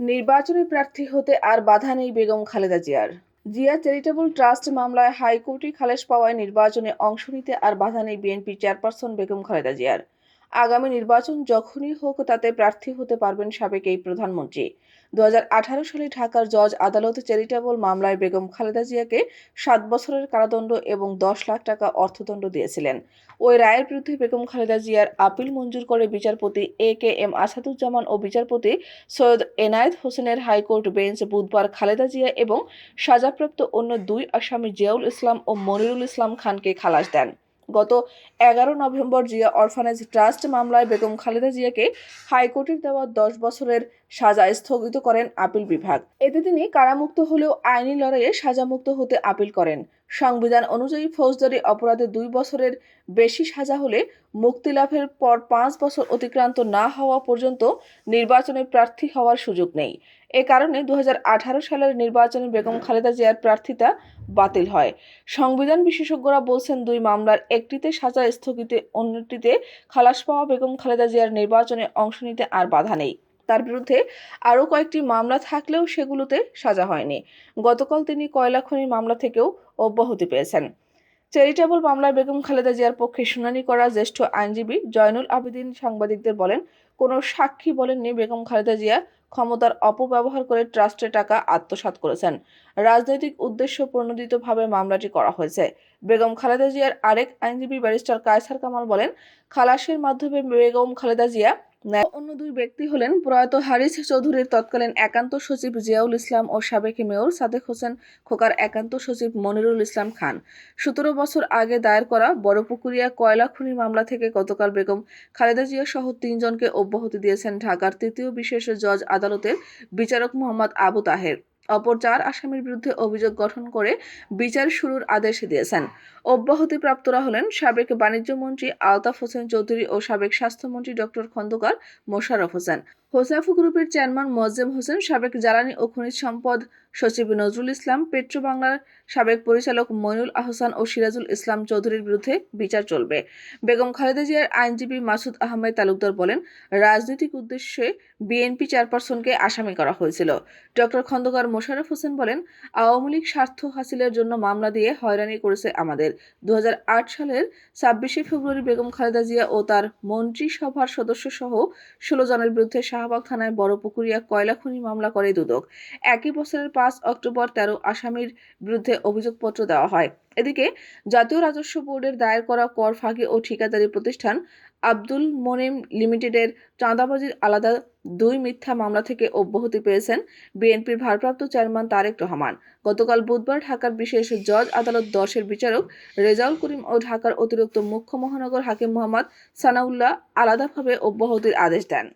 নির্বাচনে প্রার্থী হতে আর বাধা নেই বেগম খালেদা জিয়ার। জিয়া চ্যারিটেবল ট্রাস্ট মামলায় হাইকোর্টে খালেস পাওয়ায় নির্বাচনে অংশ নিতে আর বাধা নেই বিএনপি চেয়ারপারসন বেগম খালেদা জিয়ার। আগামী নির্বাচন যখনই হোক, তাতে প্রার্থী হতে পারবেন সাবেক এই প্রধানমন্ত্রী। দু হাজার আঠারো সালে ঢাকার জজ আদালত চ্যারিটেবল মামলায় বেগম খালেদা জিয়াকে সাত বছরের কারাদণ্ড এবং দশ লাখ টাকা অর্থদণ্ড দিয়েছিলেন। ওই রায়ের বিরুদ্ধে বেগম খালেদা জিয়ার আপিল মঞ্জুর করে বিচারপতি এ কে এম আসাদুজ্জামান ও বিচারপতি সৈয়দ এনায়েত হোসেনের হাইকোর্ট বেঞ্চ বুধবার খালেদা জিয়া এবং সাজাপ্রাপ্ত অন্য দুই আসামি জিয়াউল ইসলাম ও মনিরুল ইসলাম খানকে খালাস দেন। গত এগারো নভেম্বর জিয়া অরফানেজ ট্রাস্ট মামলায় বেগম খালেদা জিয়াকে হাইকোর্টের দেওয়া দশ বছরের সাজা স্থগিত করেন আপিল বিভাগ। এতে তিনি কারামুক্ত হলেও আইনি লড়াইয়ে সাজামুক্ত হতে আপিল করেন। সংবিধান অনুযায়ী ফৌজদারি অপরাধে দুই বছরের বেশি সাজা হলে মুক্তি লাভের পর পাঁচ বছর অতিক্রান্ত না হওয়া পর্যন্ত নির্বাচনে প্রার্থী হওয়ার সুযোগ নেই। এ কারণে দু হাজার আঠারো সালের নির্বাচনে বেগম খালেদা জিয়ার প্রার্থিতা বাতিল হয়। সংবিধান বিশেষজ্ঞরা বলছেন, দুই মামলার একটিতে সাজা স্থগিতে, অন্যটিতে খালাস পাওয়া বেগম খালেদা জিয়ার নির্বাচনে অংশ নিতে আর বাধা নেই। তার বিরুদ্ধে আরও কয়েকটি মামলা থাকলেও সেগুলোতে সাজা হয়নি। গতকাল তিনি কয়লা খনি মামলা থেকেও অব্যাহতি পেয়েছেন। চ্যারিটেবল মামলায় বেগম খালেদা জিয়ার পক্ষে শুনানি করা জ্যেষ্ঠ আইনজীবী জয়নুল আবেদিন সাংবাদিকদের বলেন, কোনো সাক্ষী বলেননি বেগম খালেদা জিয়া ক্ষমতার অপব্যবহার করে ট্রাস্টের টাকা আত্মসাৎ করেছেন। রাজনৈতিক উদ্দেশ্য প্রণোদিতভাবে মামলাটি করা হয়েছে। বেগম খালেদা জিয়ার আরেক আইনজীবী ব্যারিস্টার কায়সার কামাল বলেন, খালাসের মাধ্যমে বেগম খালেদা জিয়া অন্য দুই ব্যক্তি হলেন প্রয়াত হারিস চৌধুরীর তৎকালীন একান্ত সচিব জিয়াউল ইসলাম ও সাবেক মেয়র সাদেক হোসেন খোকার একান্ত সচিব মনিরুল ইসলাম খান। সতেরো বছর আগে দায়ের করা বড়পুকুরিয়া কয়লা খনি মামলা থেকে গতকাল বেগম খালেদা জিয়া সহ তিনজনকে অব্যাহতি দিয়েছেন ঢাকার তৃতীয় বিশেষ জজ আদালতের বিচারক মোহাম্মদ আবু তাহের। অপর চার আসামির বিরুদ্ধে অভিযোগ গঠন করে বিচার শুরুর আদেশ দিয়েছেন। অব্যাহতিপ্রাপ্তরা হলেন সাবেক বাণিজ্যমন্ত্রী আলতাফ হোসেন চৌধুরী ও সাবেক স্বাস্থ্যমন্ত্রী ডক্টর খন্দকার মোশাররফ হোসেন। হোসাফু গ্রুপের চেয়ারম্যান মোয়াজ্জেম হোসেন, সাবেক জ্বালানি ও খনিজ সম্পদ সচিব নজরুল ইসলাম পেট্রো বাংলার সাবেক পরিচালক মইনুল আহসান ও সিরাজুল ইসলাম চৌধুরীর বিরুদ্ধে বিচার চলবে। বেগম খালেদা জিয়ার আইনজীবী মাসুদ আহমেদ তালুকদার বলেন, রাজনৈতিক উদ্দেশ্যে বিএনপি চেয়ারপারসনকে আসামি করা হয়েছিল। ডক্টর খন্দকার মোশারফ হোসেন বলেন, আওয়ামী লীগ স্বার্থ হাসিলের জন্য মামলা দিয়ে হয়রানি করেছে আমাদের। দু হাজার আট সালের ছাব্বিশে ফেব্রুয়ারি বেগম খালেদা জিয়া ও তার মন্ত্রিসভার সদস্য সহ ষোলো জনের বিরুদ্ধে শাহবাগ থানায় বড় পুকুরিয়া কয়লা খনি মামলা করে দুদক। একই বছরের পাঁচ অক্টোবর তেরো আসামির বিরুদ্ধে অভিযোগপত্র দেওয়া হয়। এদিকে জাতীয় রাজস্ব বোর্ডের দায়ের করা কর ফাঁকি ও ঠিকাদারি প্রতিষ্ঠান আব্দুল মোনেম লিমিটেডের চাঁদাবাজির আলাদা দুই মিথ্যা মামলা থেকে অব্যাহতি পেয়েছেন বিএনপির ভারপ্রাপ্ত চেয়ারম্যান তারেক রহমান। গতকাল বুধবার ঢাকার বিশেষ জজ আদালত দশের বিচারক রেজাউল করিম ও ঢাকার অতিরিক্ত মুখ্য মহানগর হাকিম মোহাম্মদ সানাউল্লাহ আলাদাভাবে অব্যাহতির আদেশ দেন।